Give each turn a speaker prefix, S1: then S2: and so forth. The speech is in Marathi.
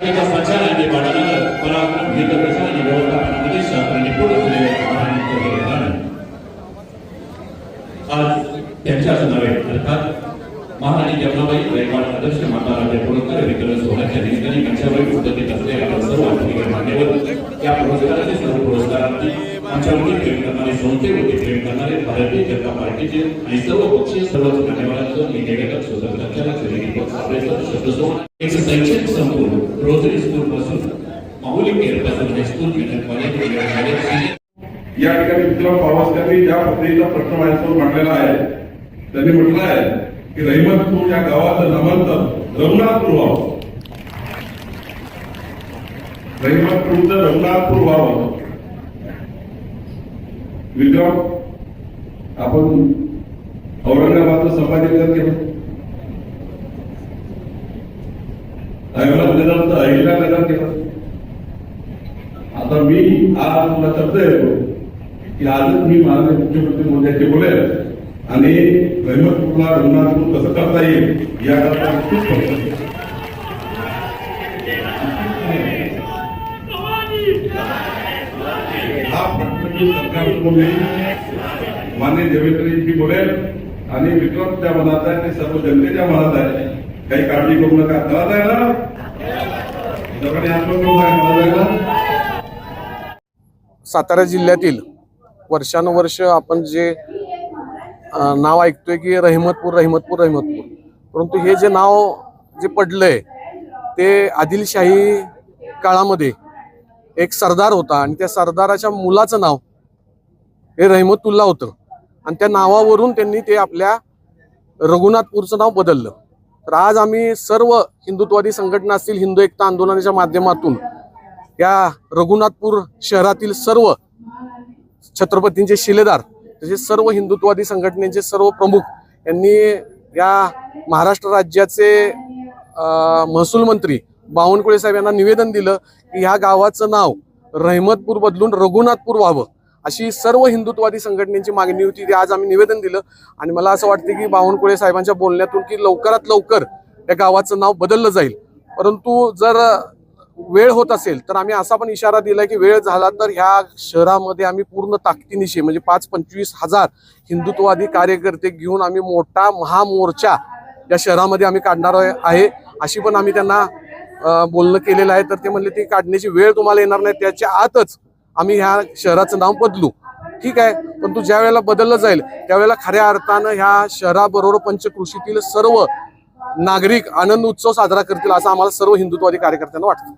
S1: एका संचालनाने पराक्रम व्यवस्थापनामध्ये निपुण असलेले आज त्यांच्याच नव्हे अर्थात महाराणी जगनाबाई गायकवाड आदर्श माता पुरस्कार वितरण सोहळ्याच्या निमित्ताने मंचावर उपस्थित असलेल्या सर्व मान्यवर या पुरस्काराचे सर्व पुरस्कारार्थी आमच्यावरती प्रेम करणारे संस्थेवरती प्रेम करणारे भारतीय जनता पार्टीचे आणि सर्व पक्षीय सर्वच मान्यवरांचं मी निवेदक स्वतंत्र संचालक दीपक साबळेकर शब्दसोबत एक शैक्षणिक संकुल रोजरी स्कूल पासून माहुली केअरपासून हायस्कूल मिडल कॉलेज
S2: या ठिकाणी विक्रम पावसकरांनी ज्या पद्धतीचा प्रश्न माझ्यासमोर मांडलेला आहे त्यांनी म्हटलं आहे की रहिमतपूर या गावाचं नामांतर रघुनाथपूर व्हावं. रहिमतपूरचं रघुनाथपूर व्हावं. विक्रम आपण औरंगाबादचं संपादन केलं अहमदनगरचं मैदान केलं आता मी आज तुला शब्द येतो की आजच मी माननीय मुख्यमंत्री मोदयांचे बोलेल आणि रहिमतपूरला रघुनाथपूर कसं करता येईल याकरता नक्कीच प्रयत्न करेन. हा. प्रश्न सरकार सरकारसमोर नेईन. माननीय देवेंद्रजी बोलेल. आणि विक्रम त्या मनात आहे आणि सर्व जनतेच्या मनात आहे. काही काळजी करू नका. कळत आहे ना?
S3: सातारा जिल्ह्यातील वर्षानुवर्ष आपण जे नाव ऐकतोय की रहिमतपूर रहिमतपूर रहिमतपूर. परंतु हे जे नाव जे पडलंय ते आदिलशाही काळामध्ये एक सरदार होता आणि त्या सरदाराच्या मुलाचं नाव हे रहमतुल्ला होतं. आणि त्या नावावरून त्यांनी ते आपल्या रघुनाथपूरचं नाव बदललं. तर आज आम्ही सर्व हिंदुत्वादी संघटना असतील हिंदू एकता आंदोलनाच्या माध्यमातून या रघुनाथपूर शहरातील सर्व छत्रपतींचे शिलेदार तसेच सर्व हिंदुत्वादी संघटनेचे सर्व प्रमुख यांनी या महाराष्ट्र राज्याचे महसूल मंत्री बावनकुळे साहेब यांना निवेदन दिलं की ह्या गावाचं नाव रहमतपूर बदलून रघुनाथपूर व्हावं अशी सर्व हिंदुत्वादी संघटनेची मागणी होती ती आज आम्ही निवेदन दिलं. आणि मला असं वाटतं की बावनकुळे साहेबांच्या बोलण्यातून की लवकरात लवकर या गावाचं नाव बदललं जाईल. परंतु जर वेळ होत असेल तर आम्ही असा पण इशारा दिला की वेळ झाला तर ह्या शहरामध्ये आम्ही पूर्ण ताकदीनिशी म्हणजे पाच पंचवीस हजार हिंदुत्ववादी कार्यकर्ते घेऊन आम्ही मोठा महामोर्चा या शहरामध्ये आम्ही काढणार आहे अशी पण आम्ही त्यांना बोलणं केलेलं आहे तर ते म्हणले ती काढण्याची वेळ तुम्हाला येणार नाही त्याच्या आतच आम्ही ह्या शहराचं नाव बदलू. ठीक आहे? परंतु ज्या वेळेला बदललं जाईल त्यावेळेला खऱ्या अर्थानं ह्या शहराबरोबर पंचकृषीतील सर्व नागरिक आनंद उत्सव साजरा करतील असं आम्हाला सर्व हिंदुत्वादी कार्यकर्त्यांना वाटतं.